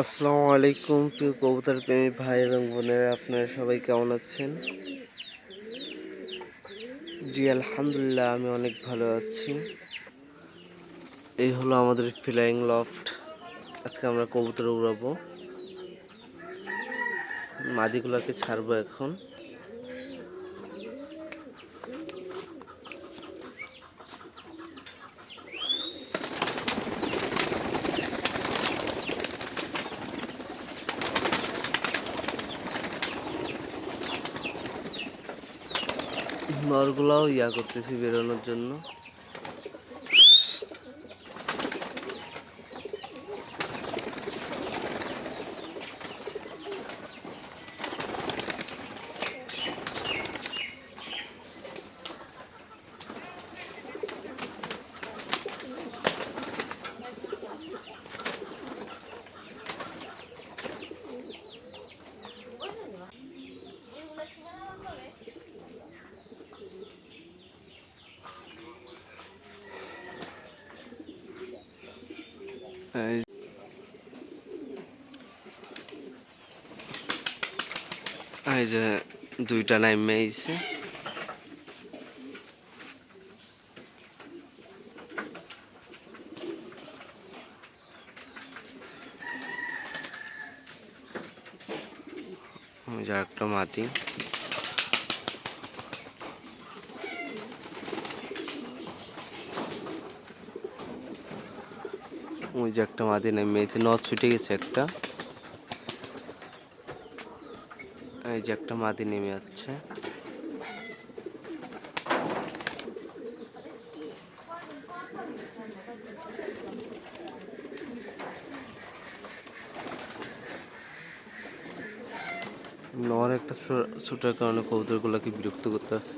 আসসালামু আলাইকুম, প্রিয় কবুতর প্রেমী ভাই এবং বোনেরা, আপনারা সবাই কেমন আছেন? জি, আলহামদুলিল্লাহ, আমি অনেক ভালো আছি। এই হলো আমাদের ফ্লাইং লফট। আজকে আমরা কবুতর উড়াবো। মাদিগুলোকে ছাড়বো এখন। নরগুলাও ইয়া করতেছি বেরোনোর জন্য। এই। যে দুইটা ওই যে একটা মাটি। ওই যে একটা মাদি নেমেছে নথ ছুটে গেছে একটা। এই যে একটা মাদি নেমে যাচ্ছে। নর একটা ছোটার কারণে কবুতরগুলোকে বিরক্ত করতে আছে।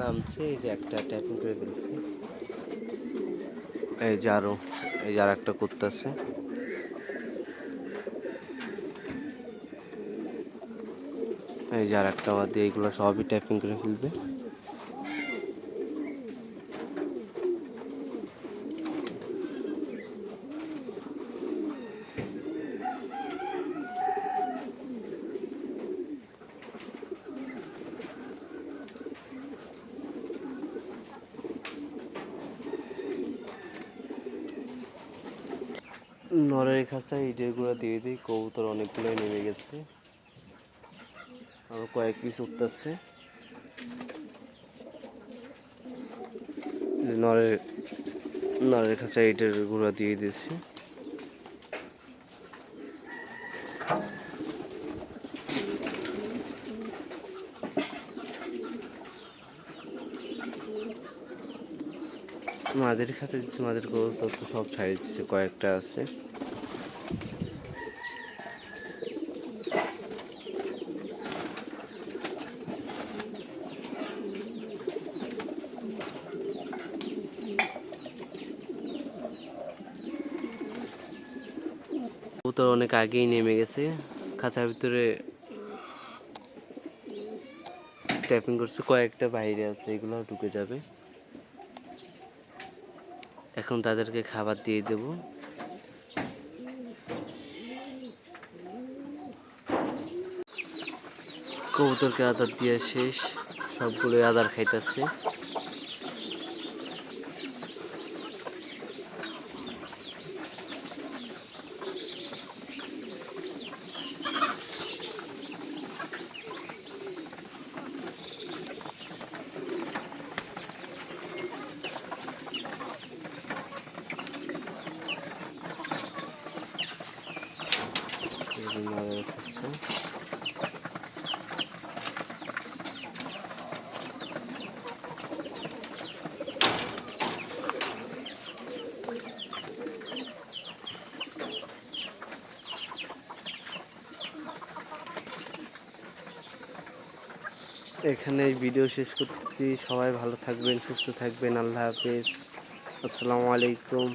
নামছে, এই যে একটা ট্যাপিং করে ফেলছে। এই যে আরও, এই যে আর একটা করতেছে এই যে আর একটা বাদ দিয়ে এইগুলো সবই ট্যাপিং করে ফেলবে। নরের খাঁচায় ইটের গুঁড়া দিয়ে দিই, কবুতর অনেকগুলোই নেমে গেছে। আরও কয়েক পিস উঠতেছে। নরের নরের খাঁচায় ইটের গুঁড়া দিয়ে দিয়েছি। মাদের খাতে দিচ্ছি, মাদের কবুতর তো সব ছাড়িয়ে দিচ্ছে, কয়েকটা আছে। কবুতর অনেক আগেই নেমে গেছে, খাঁচার ভিতরে ট্যাপিং করছে, কয়েকটা বাইরে আছে এগুলো ঢুকে যাবে। এখন তাদেরকে খাবার দিয়ে দেব। কবুতরকে আদার দিয়ে শেষ। সবগুলোই আদার খাইতেছে। এখানে ভিডিও শেষ করতেছি। সবাই ভালো থাকবেন সুস্থ থাকবেন। আল্লাহ হাফেজ। আসসালামু আলাইকুম।